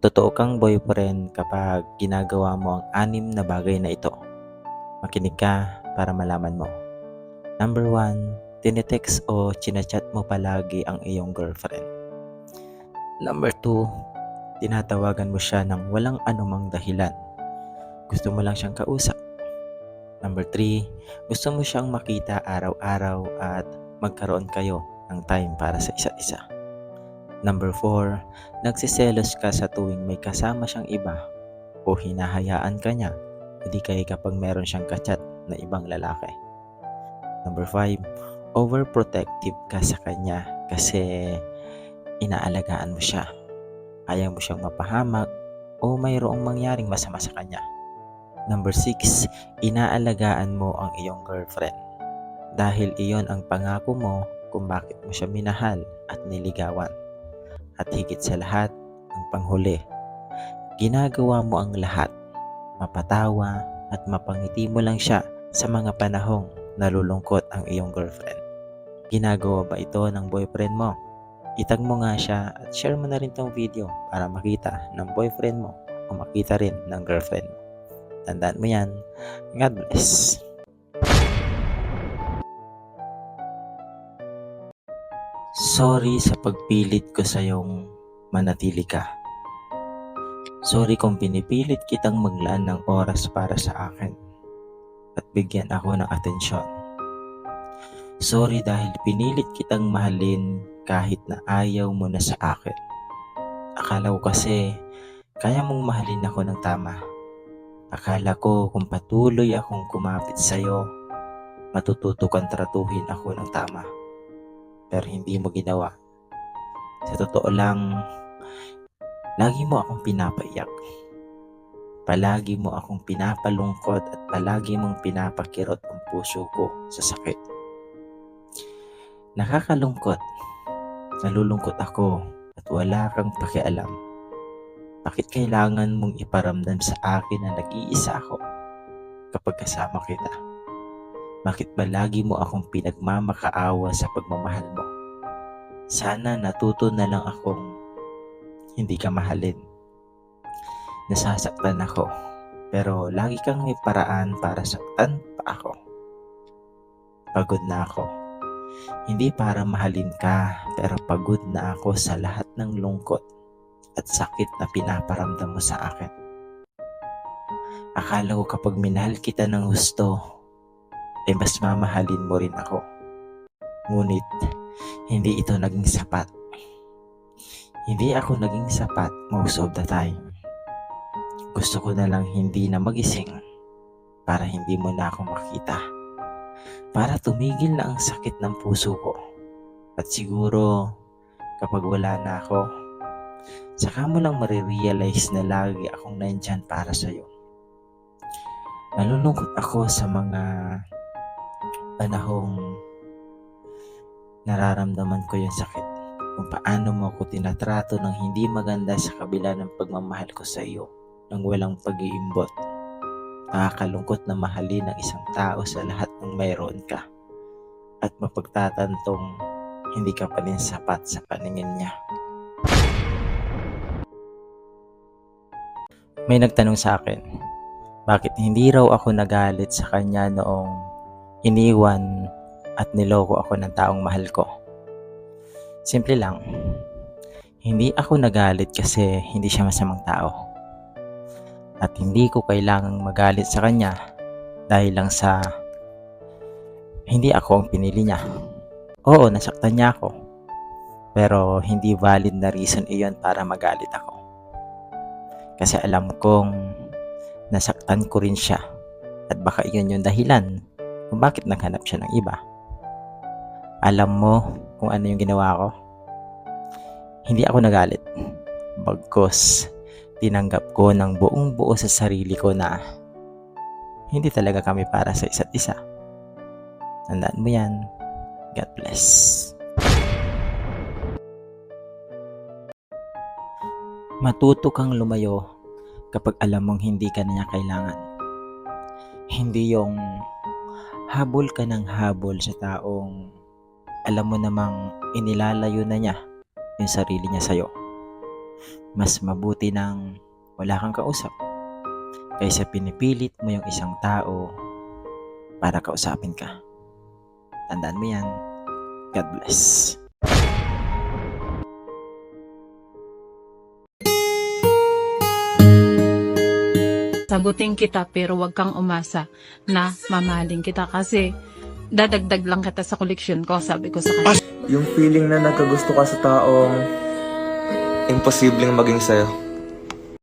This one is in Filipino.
Totoo kang boyfriend kapag ginagawa mo ang anim na bagay na ito. Makinig ka para malaman mo. Number 1, tinetext o chinachat mo palagi ang iyong girlfriend. Number 2, tinatawagan mo siya ng walang anumang dahilan. Gusto mo lang siyang kausap. Number 3, gusto mo siyang makita araw-araw at magkaroon kayo ng time para sa isa't isa. Number 4, nagsiselos ka sa tuwing may kasama siyang iba o hinahayaan ka niya o di kaya kapag meron siyang kachat na ibang lalaki. Number 5, overprotective ka sa kanya kasi inaalagaan mo siya. Ayaw mo siyang mapahamak o mayroong mangyaring masama sa kanya. Number 6, inaalagaan mo ang iyong girlfriend. Dahil iyon ang pangako mo kung bakit mo siya minahal at niligawan. At higit sa lahat, ang panghuli, ginagawa mo ang lahat, mapatawa at mapangiti mo lang siya sa mga panahong nalulungkot ang iyong girlfriend. Ginagawa ba ito ng boyfriend mo? Itag mo nga siya at share mo na rin tong video para makita ng boyfriend mo o makita rin ng girlfriend mo. Tandaan mo yan. God bless. Sorry sa pagpilit ko sa iyong manatili ka. Sorry kung pinipilit kitang maglaan ng oras para sa akin at bigyan ako ng atensyon. Sorry dahil pinilit kitang mahalin kahit na ayaw mo na sa akin. Akala ko kasi kaya mong mahalin ako ng tama. Akala ko kung patuloy akong kumapit sa'yo, matututo kang tratuhin ako ng tama pero hindi mo ginawa. Sa totoo lang, lagi mo akong pinapaiyak. Palagi mo akong pinapalungkot at palagi mong pinapakirot ang puso ko sa sakit. Nakakalungkot. Nalulungkot ako at wala kang pakialam. Bakit kailangan mong iparamdam sa akin na nag-iisa ako kapag kasama kita? Bakit ba lagi mo akong pinagmamakaawa sa pagmamahal mo? Sana natuto na lang akong hindi ka mahalin. Nasasaktan ako, pero lagi kang may paraan para saktan pa ako. Pagod na ako. Hindi para mahalin ka, pero pagod na ako sa lahat ng lungkot at sakit na pinaparamdam mo sa akin. Akala ko kapag minahal kita ng gusto, ay mas mamahalin mo rin ako. Ngunit, hindi ito naging sapat. Hindi ako naging sapat most of the time. Gusto ko na lang hindi na magising para hindi mo na ako makita. Para tumigil na ang sakit ng puso ko. At siguro, kapag wala na ako, saka mo lang marirealize na lagi akong nandyan para sa'yo. Nalulungkot ako sa mga panahong nararamdaman ko yung sakit. Kung paano mo ako tinatrato ng hindi maganda sa kabila ng pagmamahal ko sa iyo nang walang pag-iimbot. Nakakalungkot na mahalin ang isang tao sa lahat ng mayroon ka at mapagtatantong hindi ka pa rin sapat sa paningin niya. May nagtanong sa akin, bakit hindi raw ako nagalit sa kanya noong iniwan at niloko ako ng taong mahal ko. Simple lang, hindi ako nagalit kasi hindi siya masamang tao. At hindi ko kailangang magalit sa kanya dahil lang sa hindi ako ang pinili niya. Oo, nasaktan niya ako. Pero hindi valid na reason iyon para magalit ako. Kasi alam kong nasaktan ko rin siya at baka iyon yung dahilan kung bakit naghanap siya ng iba. Alam mo kung ano yung ginawa ko? Hindi ako nagalit. Bagkos, tinanggap ko ng buong buo sa sarili ko na hindi talaga kami para sa isa't isa. Tandaan mo yan. God bless. Matuto kang lumayo kapag alam mong hindi ka na niya kailangan. Hindi yung habol ka ng habol sa taong alam mo namang inilalayo na niya yung sarili niya sa'yo. Mas mabuti nang wala kang kausap kaysa pinipilit mo yung isang tao para kausapin ka. Tandaan mo yan. God bless. Sagutin kita pero wag kang umasa na mamaling kita kasi dadagdag lang kita sa koleksyon ko, sabi ko sa kanya. Yung feeling na nagkagusto ka sa taong imposibleng maging sa'yo.